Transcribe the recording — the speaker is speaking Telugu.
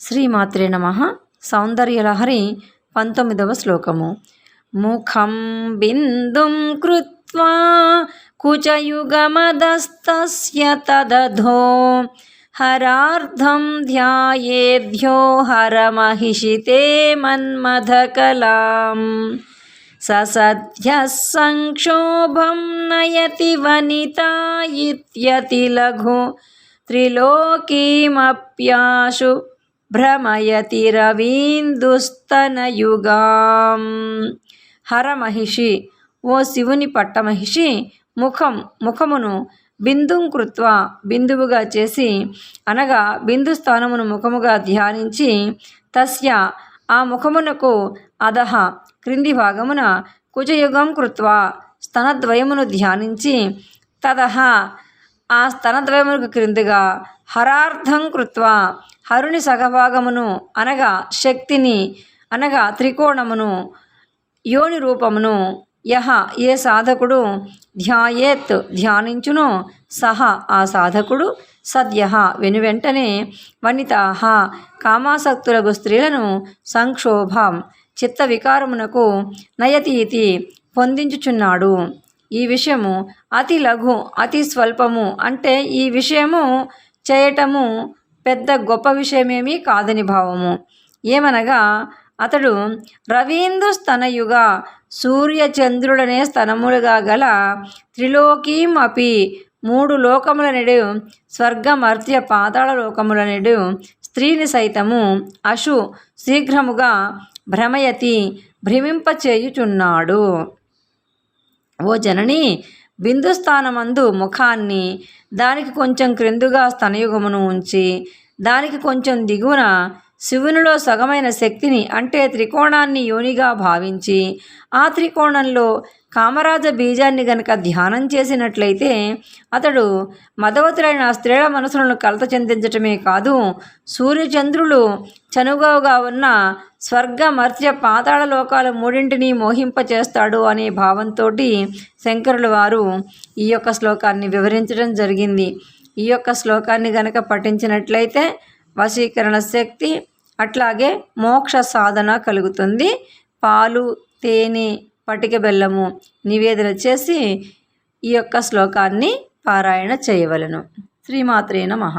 శ్రీమాత్రే నమ. సౌందర్యలహరి పంతొమ్మిదవ శ్లోకము. ముఖం బిందుం కృత్వా కుచయుగమదస్తస్య తదధో. హరార్ధం ధ్యాయేభ్యో హరమహిషితే మన్మథకలాం. ససద్యः సంక్షోభం నయతి వనితా ఇత్యతి లఘు. త్రిలోకీమప్యాశు భ్రమయతి రవీందుస్తనయుగాం హరమహిషి ఓ శివుని పట్టమహిషి ముఖం ముఖమును బిందుం కృత్వ బిందువుగా చేసి అనగా బిందు స్థానమును ముఖముగా ధ్యానించి తస్య ఆ ముఖమునకు అధహ క్రింది భాగమున కుజయుగం కృత్వ స్తనద్వయమును ధ్యానించి తదహ ఆ స్తనద్వయమునకు క్రిందిగా హరార్థం కృత్వ హరుని సగభాగమును అనగా శక్తిని అనగా త్రికోణమును యోని రూపమును యహ ఏ సాధకుడు ధ్యాయేత్ ధ్యానించును సహ ఆ సాధకుడు సద్య వెనువెంటనే వనితాహ కామాసక్తులకు స్త్రీలను సంక్షోభం చిత్త వికారమునకు నయతీతి పొందించుచున్నాడు. ఈ విషయము అతి లఘు అతి స్వల్పము అంటే ఈ విషయము చేయటము పెద్ద గొప్ప విషయమేమీ కాదని భావము. ఏమనగా అతడు రవీందు స్తనయుగా సూర్యచంద్రుడనే స్తనములుగా గల త్రిలోకీం అపి మూడు లోకముల నెడు స్వర్గమర్త్య పాతాళ లోకముల నెడు స్త్రీని సైతము అశు శీఘ్రముగా భ్రమయతి భ్రమింపచేయుచున్నాడు. ఓ జనని బిందుస్థానమందు ముఖాన్ని దానికి కొంచెం క్రిందుగా స్తనయుగమును ఉంచి దానికి కొంచెం దిగువన శివునిలో సగమైన శక్తిని అంటే త్రికోణాన్ని యోనిగా భావించి ఆ త్రికోణంలో కామరాజ బీజాన్ని గనక ధ్యానం చేసినట్లయితే అతడు మదవతులైన స్త్రీల మనసులను కలత చెందించటమే కాదు సూర్యచంద్రులు చనుగవుగా ఉన్న స్వర్గ మర్త్య పాతాళ లోకాల మూడింటిని మోహింపచేస్తాడు అనే భావంతో శంకరుల వారు ఈ యొక్క శ్లోకాన్ని వివరించడం జరిగింది. ఈ యొక్క శ్లోకాన్ని గనక పఠించినట్లయితే వశీకరణ శక్తి అట్లాగే మోక్ష సాధన కలుగుతుంది. పాలు తేనె పటిక బెల్లము నివేదన చేసి ఈ యొక్క శ్లోకాన్ని పారాయణ చేయవలను. శ్రీమాత్రే నమః.